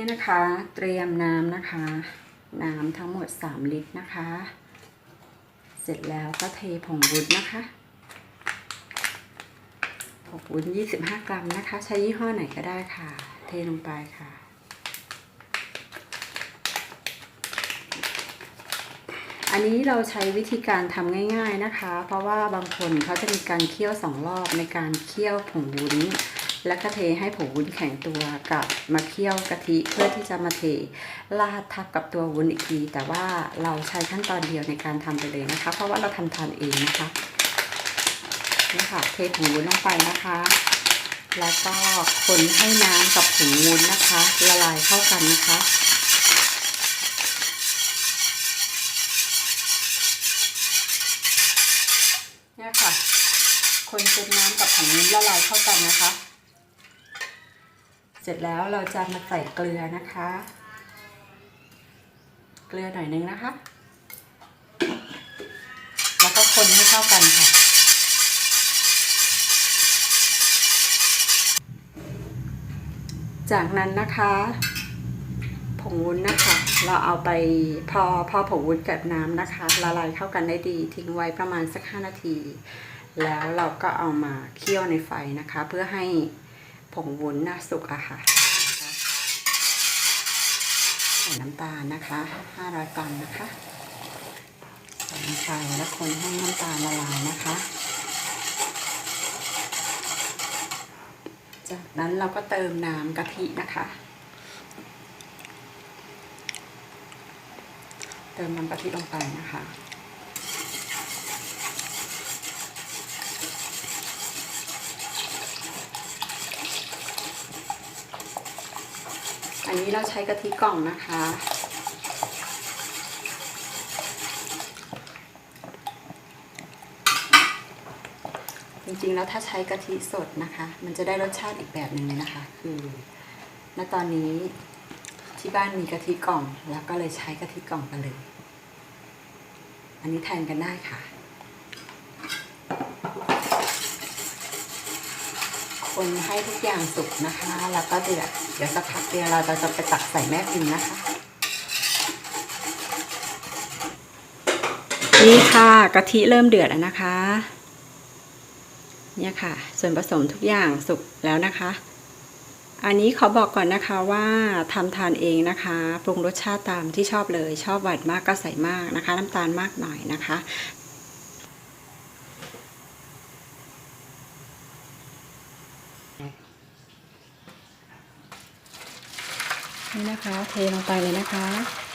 นี่นะคะ เตรียมน้ำนะคะ น้ำทั้งหมด 3 ลิตรนะคะ เสร็จแล้วก็เทผงวุ้นนะคะผงวุ้น25 กรัมนะคะ ใช้ยี่ห้อไหนก็ได้ค่ะ เทลงไปค่ะอันนี้เราใช้วิธีการทำง่าย ๆนะคะ เพราะว่าบางคนเขาจะมีการเคี่ยวสองรอบในการเคี่ยวผงวุ้น แล้วก็เทให้ผงวุ้นแข็งตัวกับมาเคี่ยวกะทิเพื่อที่จะมาเทราดทับกับตัววุ้นอีกที แต่ว่าเราใช้ขั้นตอนเดียวในการทำไปเลยนะคะ เพราะว่าเราทำทานเองนะคะนี่ค่ะเทผงวุ้นลงไปนะคะ แล้วก็คนให้น้ำกับผงวุ้นนะคะ ละลายเข้ากันนะคะเนี่ยค่ะ คนจนน้ำกับผงวุ้นละลายเข้ากันนะคะ ร็จแล้วเราจะมาใส่เกลือนะคะ เกลือหน่อยนึงนะคะ แล้วก็คนให้เข้ากันค่ะ จากนั้นนะคะผงวุ้นนะคะ เราเอาไปพอพอผงวุ้นกับน้ำนะคะละลายเข้ากันได้ดีทิ้งไว้ประมาณสัก 5 นาที แล้วเราก็เอามาเคี่ยวในไฟนะคะ เพื่อให้ ผงวุ้นน่าสุกอะค่ะใส่น้ำตาลนะคะ 500 กรัมนะคะใส่ลงไปแล้วคนให้น้ำตาลละลายนะคะ จากนั้นเราก็เติมน้ำกะทินะคะ เติมน้ำกะทิลงไปนะคะ อันนี้เราใช้กะทิกล่องนะคะ จริงๆแล้วถ้าใช้กะทิสดนะคะ มันจะได้รสชาติอีกแบบหนึ่งเลยนะคะคือณตอนนี้ที่บ้านมีกะทิกล่อง แล้วก็เลยใช้กะทิกล่องกันเลย อันนี้แทนกันได้ค่ะ คนให้ทุกอย่างสุกนะคะ แล้วก็เดือด เดี๋ยวสักพักเดียวเราจะจะไปตักใส่แม่พิมพ์นะคะ นี่ค่ะกะทิเริ่มเดือดแล้วนะคะ เนี่ยค่ะ ส่วนผสมทุกอย่างสุกแล้วนะคะ อันนี้ขอบอกก่อนนะคะว่าทำทานเองนะคะ ปรุงรสชาติตามที่ชอบเลย ชอบหวานมากก็ใส่มากนะคะ น้ำตาลมากหน่อยนะคะ นี่นะคะ เทลงไปเลยนะคะ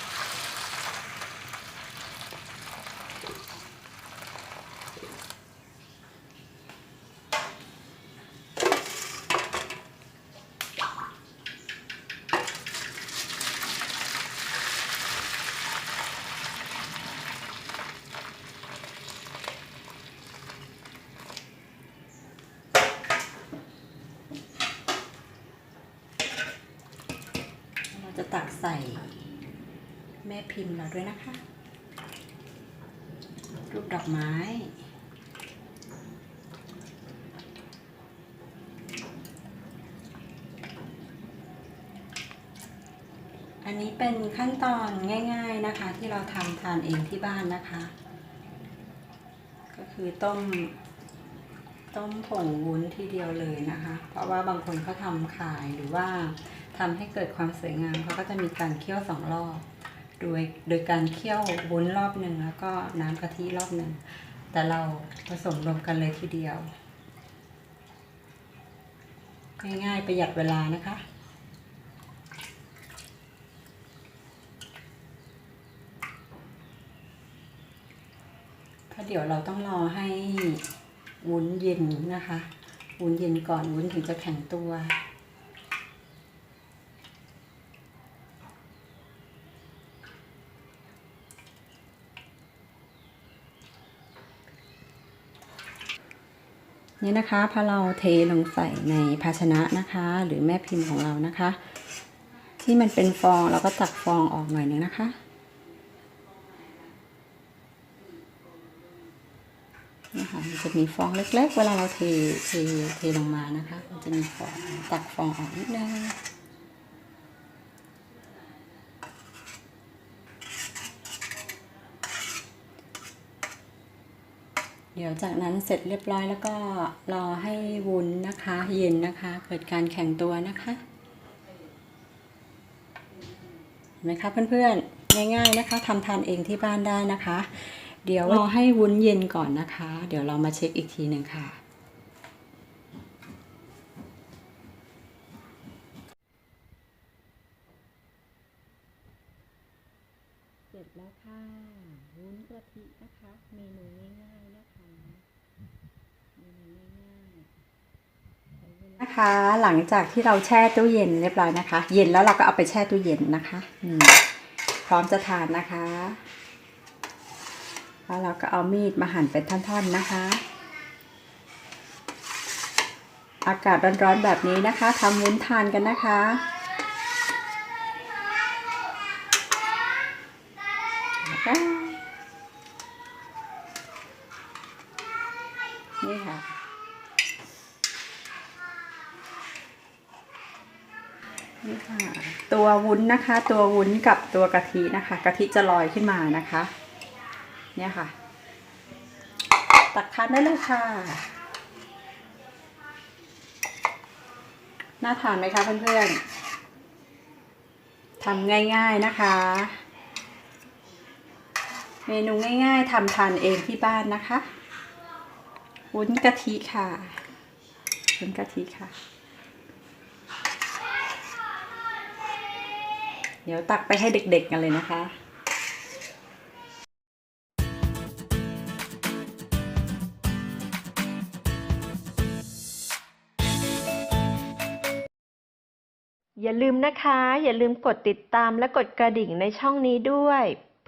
ใส่แม่พิมพ์เราด้วยนะคะ รูปดอกไม้อันนี้เป็นขั้นตอนง่ายๆนะคะ ที่เราทำทานเองที่บ้านนะคะ ก็คือต้ม ต้มผงวุ้นทีเดียวเลยนะคะ เพราะว่าบางคนเขาทำขายหรือว่า ทำให้เกิดความสวยงามเขาก็จะมีการเคี่ยวสองรอบ โดยโดยการเคี่ยววุ้นรอบหนึ่งแล้วก็น้ำกะทิรอบหนึ่ง แต่เราผสมรวมกันเลยทีเดียว ง่ายๆประหยัดเวลานะคะเพราะเดี๋ยวเราต้องรอให้วุ้นเย็นนะคะ วุ้นเย็นก่อนวุ้นถึงจะแข็งตัว นี่นะคะพอเราเทลงใส่ในภาชนะนะคะ หรือแม่พิมพ์ของเรานะคะ ที่มันเป็นฟองเราก็ตักฟองออกหน่อยหนึงนะคะนะคะมันจะมีฟองเล็กๆ เวลาเราเทเทเทลงมานะคะ มันจะมีฟองตักฟองออกนิดนึง เดี๋ยวจากนั้นเสร็จเรียบร้อยแล้วก็รอให้วุ้นนะคะ เย็นนะคะ เกิดการแข็งตัวนะคะเห็นไหมคะเพื่อนๆง่ายๆนะคะทำทานเองที่บ้านได้นะคะ เดี๋ยวรอให้วุ้นเย็นก่อนนะคะ เดี๋ยวเรามาเช็คอีกทีหนึ่งค่ะเสร็จแล้วค่ะวุ้นกะทินะคะ เมนูง่ายๆนะคะ เมนูง่ายๆ นะคะ หลังจากที่เราแช่ตู้เย็นเรียบร้อยนะคะ เย็นแล้วเราก็เอาไปแช่ตู้เย็นนะคะพร้อมจะทานนะคะ แล้วเราก็เอามีดมาหั่นเป็นท่อนๆนะคะ อากาศร้อนๆแบบนี้นะคะทำวุ้นทานกันนะคะนี่ค่ะ นี่ค่ะ ตัววุ้นนะคะ ตัววุ้นกับตัวกะทินะคะ กะทิจะลอยขึ้นมานะคะ เนี่ยค่ะ ตักทานได้เลยค่ะ น่าทานไหมคะเพื่อนๆทำง่ายๆนะคะ เมนูง่ายๆทำทานเองที่บ้านนะคะ วุ้นกะทิค่ะวุ้นกะทิค่ะ เดี๋ยวตักไปให้เด็กๆกันเลยนะคะอย่าลืมนะคะ อย่าลืมกดติดตามและกดกระดิ่งในช่องนี้ด้วย